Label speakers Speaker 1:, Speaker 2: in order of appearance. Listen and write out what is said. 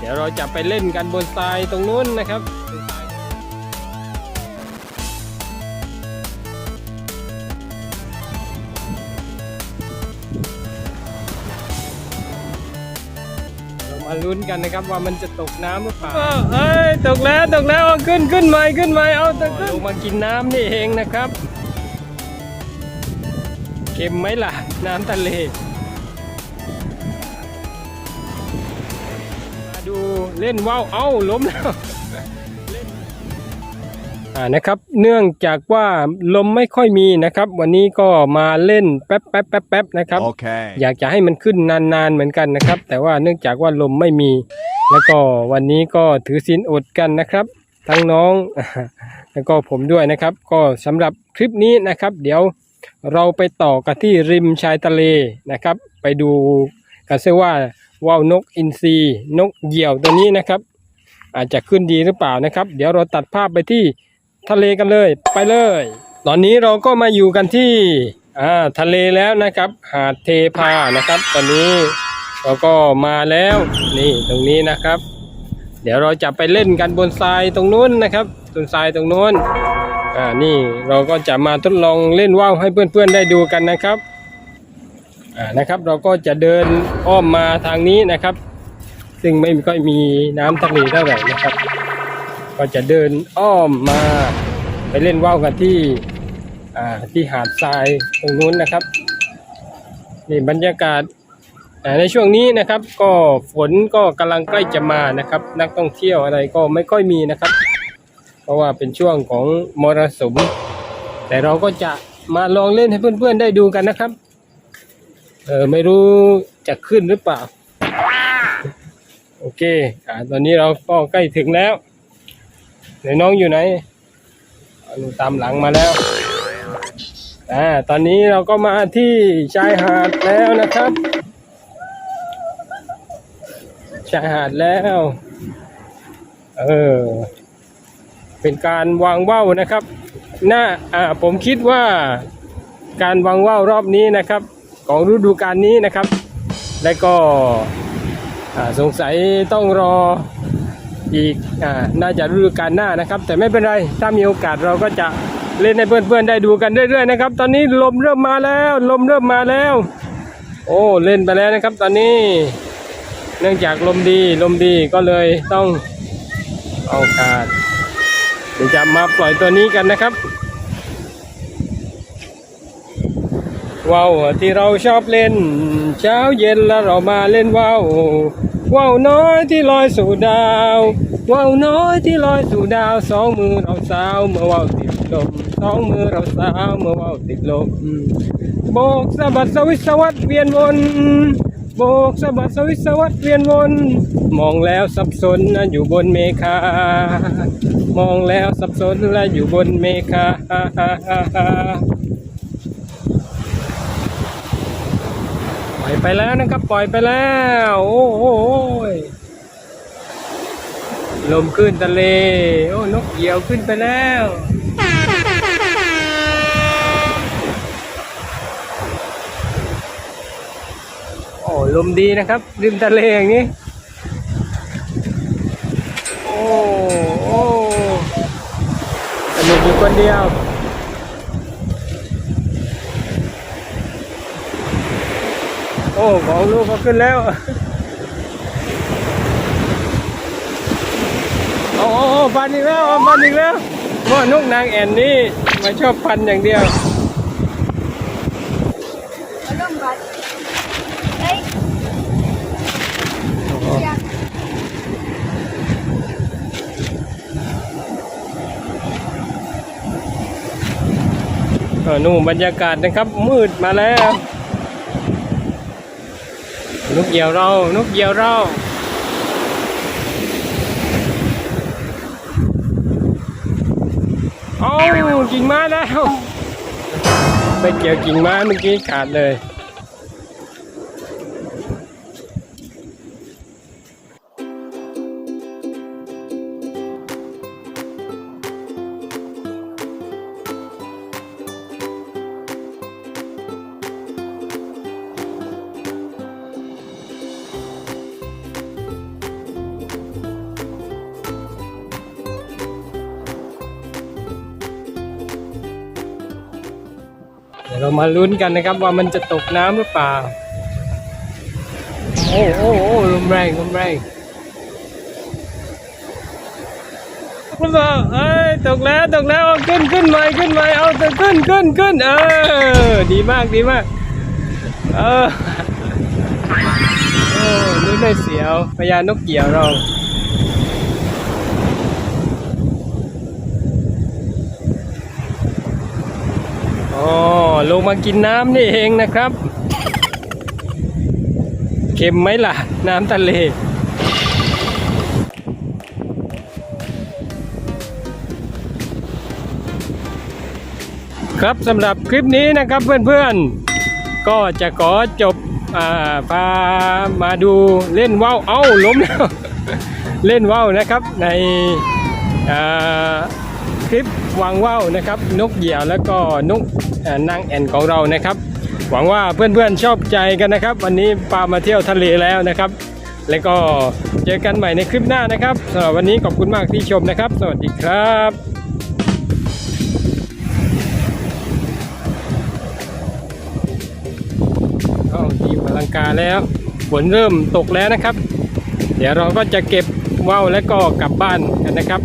Speaker 1: เดี๋ยวเราจะไปเล่นกันบนทรายตรงนู้นนะครับเรามาลุ้นกันนะครับว่ามันจะตกน้ำหรือเปล่าเอ้ยตกแล้วตกแล้วเอาขึ้นขึ้นใหม่ขึ้นใหม่เอาตกลงมากินน้ำนี่เองนะครับ เค็มไหมล่ะ น้ำทะเล ดูเล่นว่าวเอ้าล้มแล้วเล่นอ่านะครับ เนื่องจากว่าลมไม่ค่อยมีนะครับ วันนี้ก็มาเล่นแป๊บแป๊บแป๊บแป๊บนะครับ
Speaker 2: Okay.
Speaker 1: อยากจะให้มันขึ้นนานๆเหมือนกันนะครับ แต่ว่าเนื่องจากว่าลมไม่มี แล้วก็วันนี้ก็ถือศีลอดกันนะครับ ทั้งน้องแล้วก็ผมด้วยนะครับ ก็สำหรับคลิปนี้นะครับ เดี๋ยวเราไปต่อกันที่ริมชายทะเลนะครับ ไปดูกันซิว่า ว่าวนกอินทรีนกเหยี่ยวตัวนี้นะครับ อาจจะขึ้นดีหรือเปล่านะครับ เดี๋ยวเราตัดภาพไปที่ทะเลกันเลยไปเลย ตอนนี้เราก็มาอยู่กันที่อ่าทะเลแล้วนะครับ หาดเทพานะครับ ตอนนี้เราก็มาแล้วนี่ตรงนี้นะครับ เดี๋ยวเราจะไปเล่นกันบนทรายตรงนู้นนะครับบนทรายตรงนู้นอ่านี่เราก็จะมาทดลองเล่นว่าวให้เพื่อนๆได้ดูกันนะครับ นะครับ เราก็จะเดินอ้อมมาทางนี้นะครับ ซึ่งไม่ค่อยมีน้ำทะเลเท่าไหร่นะครับ ก็จะเดินอ้อมมาไปเล่นว่าวกันที่ที่หาดทรายตรงนู้นนะครับนี่บรรยากาศในช่วงนี้นะครับก็ฝนก็กำลังใกล้จะมานะครับ นักท่องเที่ยวอะไรก็ไม่ค่อยมีนะครับ เพราะว่าเป็นช่วงของมรสุมแต่เราก็จะมาลองเล่นให้เพื่อนๆได้ดูกันนะครับ เออไม่รู้จะขึ้นหรือเปล่า โอเคอ่าตอนนี้เราก็ใกล้ถึงแล้วเดี๋ยวน้องอยู่ไหนหนูตามหลังมาแล้วอ่าตอนนี้เราก็มาที่ชายหาดแล้วนะครับ ชายหาดแล้วเออเป็นการวางว่าวนะครับน่าอ่าผมคิดว่าการวางว่าวรอบนี้นะครับ ของฤดูกาลนี้นะครับ และก็สงสัยต้องรออีกอน่าจะฤดูกาลหน้านะครับ แต่ไม่เป็นไรถ้ามีโอกาสเราก็จะเล่นให้เพื่อนๆได้ดูกันเรื่อยๆนะครับ ตอนนี้ลมเริ่มมาแล้ว ลมเริ่มมาแล้ว โอ้เล่นไปแล้วนะครับ ตอนนี้เนื่องจากลมดีลมดีก็เลยต้องเอาโอกาสเดี๋ยวจะมาปล่อยตัวนี้กันนะครับ ว่าวที่เราชอบเล่น เช้าเย็นแล้วเรามาเล่นว่าวว่าวน้อยที่ลอยสู่ดาวว่าวน้อยที่ลอยสู่ดาวสองมือเราสาวเมื่อว่าวติดลมสองมือเราสาวเมื่อว่าวติดลมโบกสะบัดสวิสวัดเวียนวนโบกสะบัดสวิสวัดเวียนวน มองแล้วสับสนนะอยู่บนเมฆามองแล้วสับสนและอยู่บนเมฆา ปล่อยไปแล้วนะครับ ปล่อยไปแล้ว โอ้โหยลมขึ้นทะเล โอ้นกเหยี่ยวขึ้นไปแล้วโอ้ลมดีนะครับริมทะเลอย่างนี้ โอ้โอ้สนุกอยู่คนเดียว อ้ของลูกเขาขึ้นแล้วโอ้โอ้ปันอีกแล้วเอาพันอีกแล้วว่านกนางแอ่นนี่มาชอบพันอย่างเดียวนู่นบรรยากาศนะครับมืดมาแล้ว นกเหยี่ยวเรา นกเหยี่ยวเราโอากิ่งไม้แล้ว ไปเกี่ยวกิ่งไม้เมื่อกี้ขาดเลย เรามาลุ้นกันนะครับว่ามันจะตกน้ำหรือเปล่า โอ้โอ้โอ้ลมแรงลมแรงคุณบอกเอ้ยตกแล้วตกแล้วเอาขึ้นขึ้นใหม่ขึ้นใหม่เอาตกขึ้นขึ้นขึ้นเออดีมากดีมากเออเออนี่ไม่เสียวพญานกเกี่ยวเรา ลงมากินน้ำนี่เองนะครับเค็มไหมล่ะ น้ำทะเลครับสำหรับคลิปนี้นะครับเพื่อนๆ ก็จะขอจบอ่าพามาดูเล่นว่าวเอ้าล้มแล้ว เล่นว่าวนะครับในอ่า คลิปวางว่าวนะครับ นกเหยี่ยวแล้วก็นกอ่านางแอ่นของเรานะครับ หวังว่าเพื่อนๆชอบใจกันนะครับ วันนี้ปามาเที่ยวทะเลแล้วนะครับ แล้วก็เจอกันใหม่ในคลิปหน้านะครับสำหรับวันนี้ขอบคุณมากที่ชมนะครับ สวัสดีครับเข้าทีมอลังการแล้วฝนเริ่มตกแล้วนะครับ เดี๋ยวเราก็จะเก็บว่าวแล้วก็กลับบ้านกันนะครับ